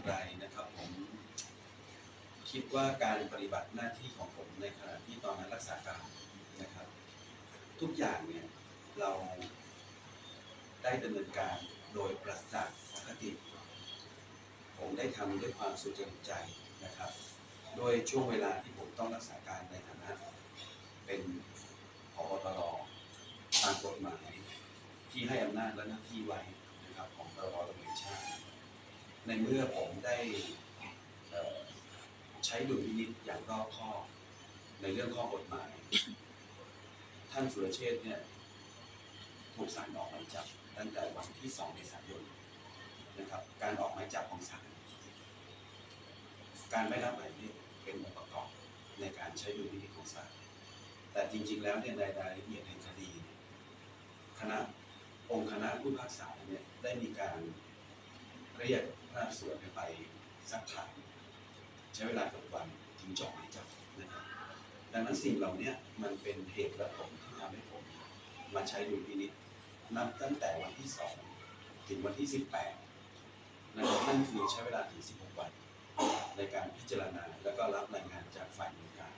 อย่างไรนะครับ ผมคิดว่าการปฏิบัติหน้าที่ของผมในขณะที่ตอนนั้นรักษาการนะครับ ทุกอย่างเนี่ยเราได้ดำเนินการโดยปราศจากอคติผมได้ทำด้วยความสุจริตใจนะครับโดยช่วงเวลาที่ผมต้องรักษาการในฐานะ เป็นผบตรตามกฎหมายที่ให้อำนาจและหน้าที่ไว้นะครับของตรตำรวจชาติ ในเมื่อผมได้ใช้ดุลพินิจอย่างรอบคอบในเรื่องข้อกฎหมาย ท่านสุรเชษเนี่ย ถูกศาลออกหมายจับตั้งแต่วันที่ 2 เมษายนนะครับ การออกหมายจับของศาลการไม่รับหมายเรียกเป็นองค์ประกอบในการใช้ดุลพินิจของศาลแต่จริง ๆ แล้วเนี่ยในรายละเอียดแห่งคดี คณะองค์คณะผู้พิพากษาเนี่ยได้มีการเรียก พนักสวนไปสักถามใช้เวลาเกับวันถึงจบหมายจับนะครับดังนั้นสิ่งเหล่านี้มันเป็นเหตุและผลที่ทำให้ผมมาใช้ดุลพินิจนับตั้งแต่วันที่สองถึงวันที่สิบแปดนะครับนั่นคือใช้เวลาถึงสิบหกวัน ในการพิจารณาแล้วก็รับรายงานจากฝ่ายบริการ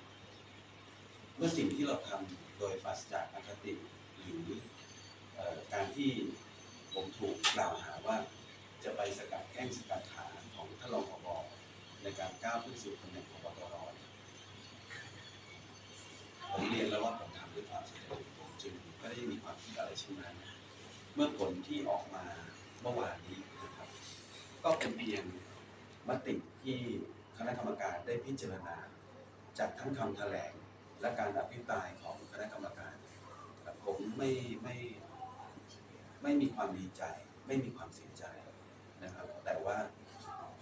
เมื่อสิ่งที่เราทำโดยปราศจากอคติหรืออ่อการที่ผมถูกกล่าวหาว่า จะไปสกัดแกล้งสกัดขาของท่านรองผบในการก้าวขึ้น สู่ตำแหน่งผบตรผมเรียนแล้วว่าผมทำด้วยความสุจริตผมจึงไม่ได้มีความคิดอะไรเช่นนั้น เมื่อผลที่ออกมาเมื่อวานนี้นะครับ ก็เป็นเพียงมติที่คณะกรรมการได้พิจารณา จากทั้งคำแถลงและการอภิปรายของคณะกรรมการผมไม่ไม่ไม่มีความดีใจ ไม่มีความเสียใจนะครับ แต่ว่า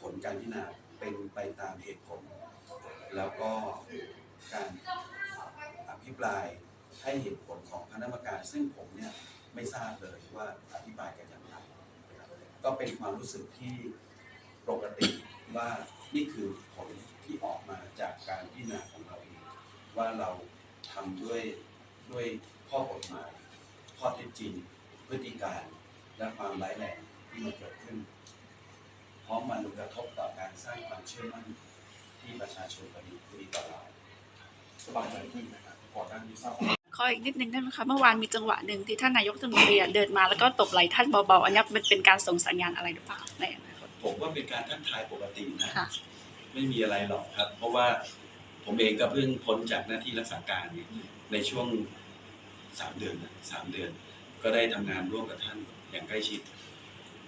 ผลการพิจารณา เป็นไปตามเหตุผล แล้วก็การอภิปรายให้เหตุผลของคณะกรรมการ ซึ่งผมเนี่ยไม่ทราบเลยว่าอภิปรายกันอย่างไรก็เป็นความรู้สึกที่ปกติว่านี่คือผลที่ออกมาจากการพิจารณาของเราเองว่าเราทำด้วยด้วยข้อกฎหมายข้อเท็จจริงพฤติการและความร้ายแรงที่มันเกิดขึ้น ราะมันกระทบต่อการสร้างความเชื่อมั่นที่ประชาชนมีมีต่อเราสบายใจขึ้นนะครับก่อนหน้านี้ทราบขออีกนิดนึงได้ไหมคะเมื่อวานมีจังหวะหนึ่งที่ท่านนายกรัฐมนตรีอะเดินมาแล้วก็ตบไหล่ท่านเบาๆอันนี้มันเป็นการส่งสัญญาณอะไรหรือเปล่าในอนาคตผมว่าเป็นการทักทายปกตินะค่ะไม่มีอะไรหรอกครับ เพราะว่าผมเองก็เพิ่งพ้นจากหน้าที่รักษาการเนี่ยในช่วงสามเดือนนะสามเดือน ก็ได้ทำงานร่วมกับท่านอย่างใกล้ชิด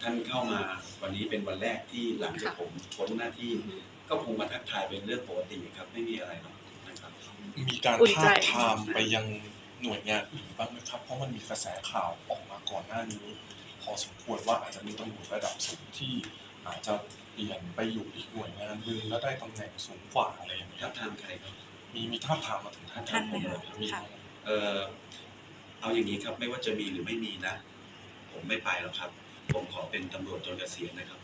ท่านเข้ามาวันนี้เป็นวันแรกที่หลังจากผมพ้นหน้าที่ ก็คงมาทักทายเป็นเรื่องปกติครับ ไม่มีอะไรหรอกนะครับ มีการอุ่นใจท้าบทามไปยังหน่วยงานอื่นบ้างไหมครับ เพราะมันมีกระแสข่าวออกมาก่อนหน้านี้ พอสมควรว่าอาจจะมีตำรวจระดับสูงที่อาจจะเปลี่ยนไปอยู่อีกหน่วยงานหนึ่งแล้วได้ตำแหน่งสูงกว่าอะไรอย่างเงี้ทัยบทามใครครับ มีมีท้าบทามมาถึงท่านท่านผมไหมเลยคะมีค่ะ เออเอาอย่างนี้ครับไม่ว่าจะมีหรือไม่มีนะ ผมไม่ไปหรอกครับ ผมขอเป็นตำรวจจนเกษียณนะครับ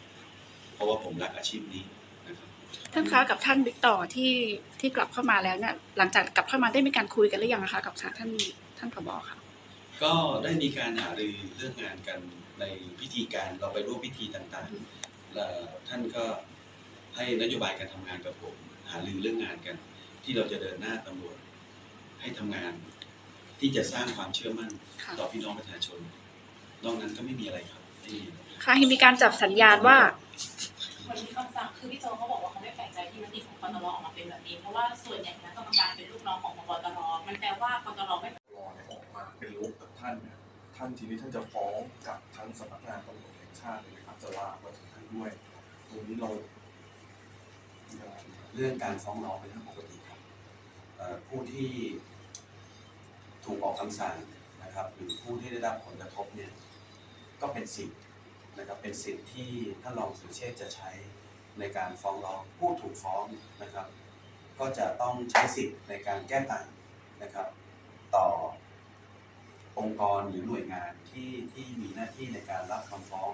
เพราะว่าผมรักอาชีพนี้นะครับท่านคะกับท่านบิ๊กต่อที่ที่กลับเข้ามาแล้วเนี่ยหลังจากกลับเข้ามาได้มีการคุยกันหรือยังนะคะกับทางท่านท่านผบค่ะก็ได้มีการหารือเรื่องงานกันในพิธีการเราไปร่วมพิธีต่างๆแล้วท่านก็ให้นโยบายการทำงานกับผมหารือเรื่องงานกัน ที่เราจะเดินหน้าตำรวจให้ทำงานที่จะสร้างความเชื่อมั่นค่ะต่อพี่น้องประชาชน นอกนั้นก็ไม่มีอะไรครับไม่มี ค่ะเห็นมีการจับสัญญาณว่าวันนี้คำสั่งคือพี่โจเขาบอกว่าเขาไม่แปลกใจที่มติของกตรออกมาเป็นแบบนี้ เพราะว่าส่วนใหญ่คณะกรรมการเป็นลูกน้องของกตรมันแปลว่ากตรไม่รอเนี่ยออกมาเป็นลบกับท่านเนี่ยท่านทีนี้ท่านจะฟ้องกับทั้งสำนักงานตำรวจแห่งชาติเลยนะครับจะลากมาถึงท่านด้วยตรงนี้เรายังไงดีครับเรื่องการฟ้องร้องเป็นเรื่องปกติครับเอ่อผู้ที่ถูกออกคำสั่งนะครับ หรือผู้ที่ได้รับผลกระทบเนี่ยก็เป็นสิทธิ์ นะครับเป็นสิทธิ์ที่ท่านรองสุเชษจะใช้ในการฟ้องร้องผู้ถูกฟ้องนะครับ ก็จะต้องใช้สิทธิ์ในการแก้ต่างนะครับ ต่อองค์กรหรือหน่วยงานที่ที่มีหน้าที่ในการรับคำฟ้อง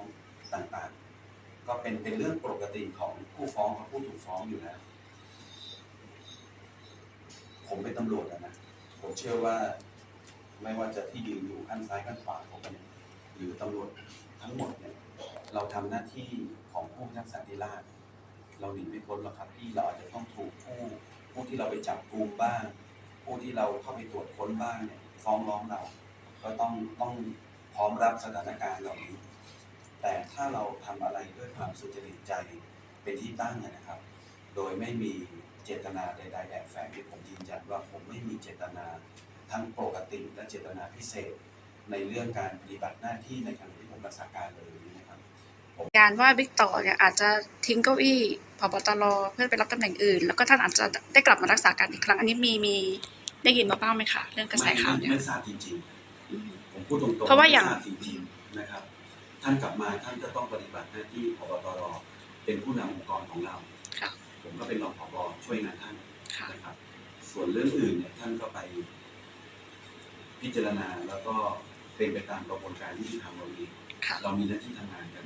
ต่างๆ ก็เป็นเป็นเรื่องปกติของผู้ฟ้องกับผู้ถูกฟ้องอยู่แล้วผมเป็นตำรวจอะนะผมเชื่อว่าไม่ว่าจะที่ยืนอยู่ข้างซ้ายข้างขวาผมเนี่ยหรือตำรวจทั้งหมดเนี่ย เราทำหน้าที่ของผู้พิทักษาธิราชเราหนีไม่พ้นหรอกครับที่เราอาจจะต้องถูกผู้ผู้ที่เราไปจับกลุ่มบ้าง ผู้ที่เราเข้าไปตรวจค้นบ้างเนี่ยฟ้องร้องเรา ก็ต้องต้องพร้อมรับสถานการณ์เหล่านี้ แต่ถ้าเราทำอะไรด้วยความสุจริตใจเป็นที่ตั้งนะครับ โดยไม่มีเจตนาใด ๆแอบแฝงที่ผมยืนยันว่าผมไม่มีเจตนาทั้งปกติและเจตนาพิเศษ ในเรื่องการปฏิบัติหน้าที่ในขณะที่ผมรักษาการเลยนะครับ การว่าบิ๊กต่อเนี่ยอาจจะทิ้งเก้าอี้พบตรเพื่อไปรับตำแหน่งอื่น แล้วก็ท่านอาจจะได้กลับมารักษาการอีกครั้ง อันนี้มีมีได้ยินมาบ้างไหมคะเรื่องกระแสข่าวไม่เนี่ยไม่ทราบจริงอืมๆผมพูดตรงๆเพราะว่าอย่างไม่ทราบจริงๆนะครับ ท่านกลับมาท่านก็ต้องปฏิบัติหน้าที่พบตรเป็นผู้นำองค์กรของเราค่ะผมก็เป็นรองผบช่วยงานท่านค่ะนะครับ ส่วนเรื่องอื่นเนี่ยท่านก็ไป พิจารณาแล้วก็เป็นไปตามกระบวนการยุติธรรมเราเองค่ะเรามีหน้าที่ทำงานกัน